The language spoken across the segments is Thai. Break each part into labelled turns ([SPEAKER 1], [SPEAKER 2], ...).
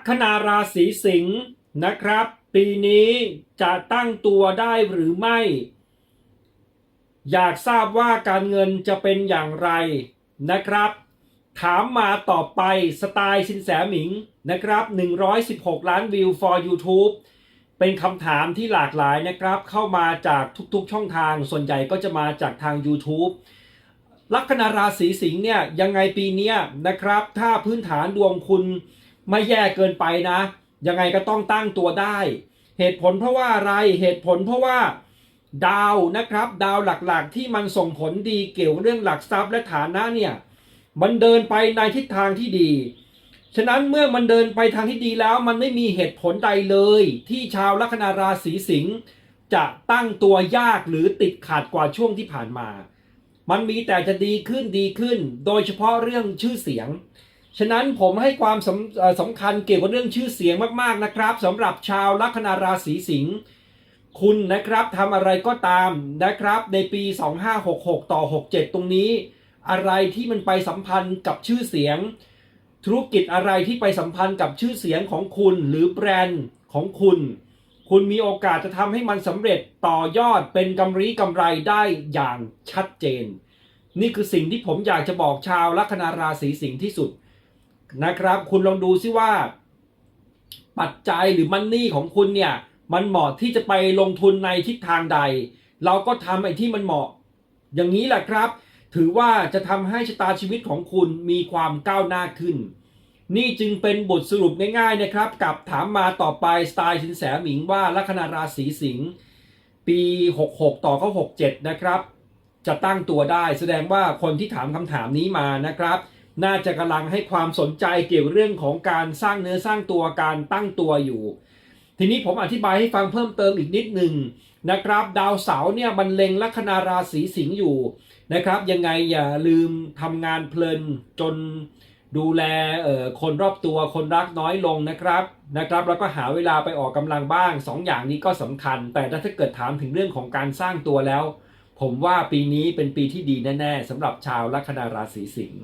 [SPEAKER 1] ลัคนาราศีสิงห์นะครับ ปีนี้จะตั้งตัวได้หรือไม่ อยากทราบว่าการเงินจะเป็นอย่างไรนะครับ ถามมาต่อไปสไตล์สินแสหมิงนะครับ 116 ล้านวิว for YouTube เป็นคำถามที่หลากหลายนะครับ เข้ามาจากทุกๆช่องทาง ส่วนใหญ่ก็จะมาจากทาง YouTube ลัคนาราศีสิงห์เนี่ยยังไงปีนี้นะครับ ถ้าพื้นฐานดวงคุณ ไม่แย่เกินไปนะ ยังไงก็ต้องตั้งตัวได้ เหตุผลเพราะว่าอะไรเหตุผลเพราะว่าดาวนะครับ ดาวหลักๆ ที่มันส่งผลดีเกี่ยวเรื่องหลักทรัพย์และฐานะเนี่ยมันเดินไปในทิศทางที่ดี ฉะนั้นเมื่อมันเดินไปทางที่ดีแล้ว มันไม่มีเหตุผลใดเลย ที่ชาวลัคนาราศีสิงห์จะตั้งตัวยากหรือติดขัดกว่าช่วงที่ผ่านมา มันมีแต่จะดีขึ้นดีขึ้น โดยเฉพาะเรื่องชื่อเสียง ฉะนั้นผมให้ความสำสำคัญเกี่ยวกับเรื่องชื่อเสียงมากๆนะครับสำหรับชาวลัคนาราศีสิงห์คุณนะครับทำอะไรก็ตามนะครับ ในปี 2566 ต่อ 67 ตรงนี้ อะไรที่มันไปสัมพันธ์กับชื่อเสียง ธุรกิจอะไรที่ไปสัมพันธ์กับชื่อเสียงของคุณหรือแบรนด์ของคุณ คุณมีโอกาสจะทำให้มันสำเร็จต่อยอดเป็นกำไรกำไรได้อย่างชัดเจน นี่คือสิ่งที่ผมอยากจะบอกชาวลัคนาราศีสิงห์ที่สุด นะครับ คุณลองดูซิว่า ปัจจัยหรือมันนี่ของคุณเนี่ยมันเหมาะที่จะไปลงทุนในทิศทางใด เราก็ทำไอ้ที่มันเหมาะ อย่างนี้แหละครับ ถือว่าจะทำให้ชะตาชีวิตของคุณมีความก้าวหน้าขึ้น นี่จึงเป็นบทสรุปง่ายๆนะครับ กับถามมาต่อไปสไตล์สินแสหมิงว่าลัคนาราศีสิงห์ปี 66 ต่อเข้า67 นะครับ จะตั้งตัวได้แสดงว่าคนที่ถามคำถามนี้มานะครับ น่าจะกำลังให้ความสนใจเกี่ยวเรื่องของการสร้างเนื้อสร้างตัวการตั้งตัวอยู่ ทีนี้ผมอธิบายให้ฟังเพิ่มเติมอีกนิดหนึ่งนะครับ ดาวเสาร์เนี่ยมันเล็งลัคนาราศีสิงห์อยู่นะครับ ยังไงอย่าลืมทำงานเพลินจนดูแลคนรอบตัวคนรักน้อยลงนะครับนะครับ แล้วก็หาเวลาไปออกกำลังบ้างสองอย่างนี้ก็สำคัญ แต่ถ้าเกิดถามถึงเรื่องของการสร้างตัวแล้ว ผมว่าปีนี้เป็นปีที่ดีแน่ ๆสำหรับชาวลัคนาราศีสิงห์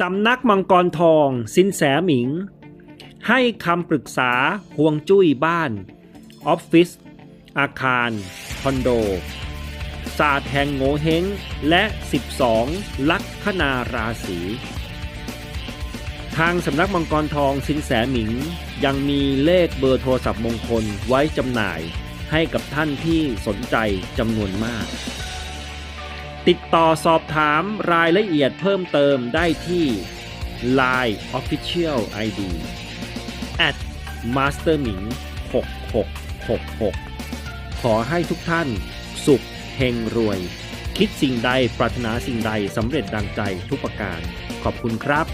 [SPEAKER 1] สำนักมังกรทอง สินแสหมิง ให้คำปรึกษาห่วงจุ้ยบ้าน ออฟฟิศ อาคาร คอนโด ศาสตร์แห่งโงเฮงและ 12 ลัคนาราศีทางสำนักมังกรทองสินแสหมิง ยังมีเลขเบอร์โทรศัพท์มงคลไว้จำหน่ายให้กับท่านที่สนใจจำนวนมาก ติดต่อสอบถามรายละเอียดเพิ่มเติมได้ที่ Line Official ID at masterming 6666 ขอให้ทุกท่านสุขเฮงรวย คิดสิ่งใดปรารถนาสิ่งใดสำเร็จดังใจทุกประการ ขอบคุณครับ